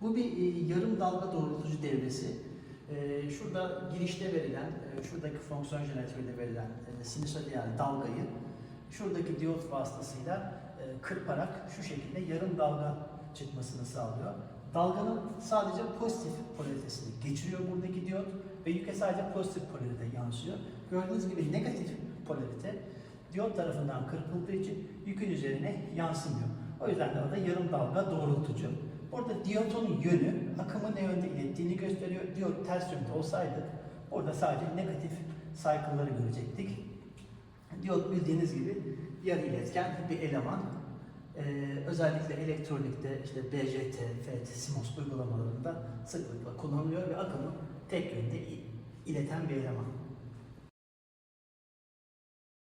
Bu bir e, yarım dalga doğrultucu devresi. E, şurada girişte verilen, e, şuradaki fonksiyon jeneratörüyle verilen sinüsoid yani dalgayı şuradaki diyot vasıtasıyla kırparak şu şekilde yarım dalga çıkmasını sağlıyor. Dalganın sadece pozitif polaritesini geçiriyor buradaki diyot ve yüke sadece pozitif polarite yansıyor. Gördüğünüz gibi negatif polarite diyot tarafından kırpıldığı için yükün üzerine yansımıyor. O yüzden de orada yarım dalga doğrultucu. Burada diyotun yönü akımı ne yönde ilettiğini gösteriyor. Diyot ters yönde olsaydı burada sadece negatif cycle'ları görecektik. Diyot bildiğiniz gibi yarı iletken bir eleman. Ee, özellikle elektronikte işte BJT, FET, CMOS uygulamalarında sıklıkla kullanılıyor ve akımı tek yönde ileten bir eleman.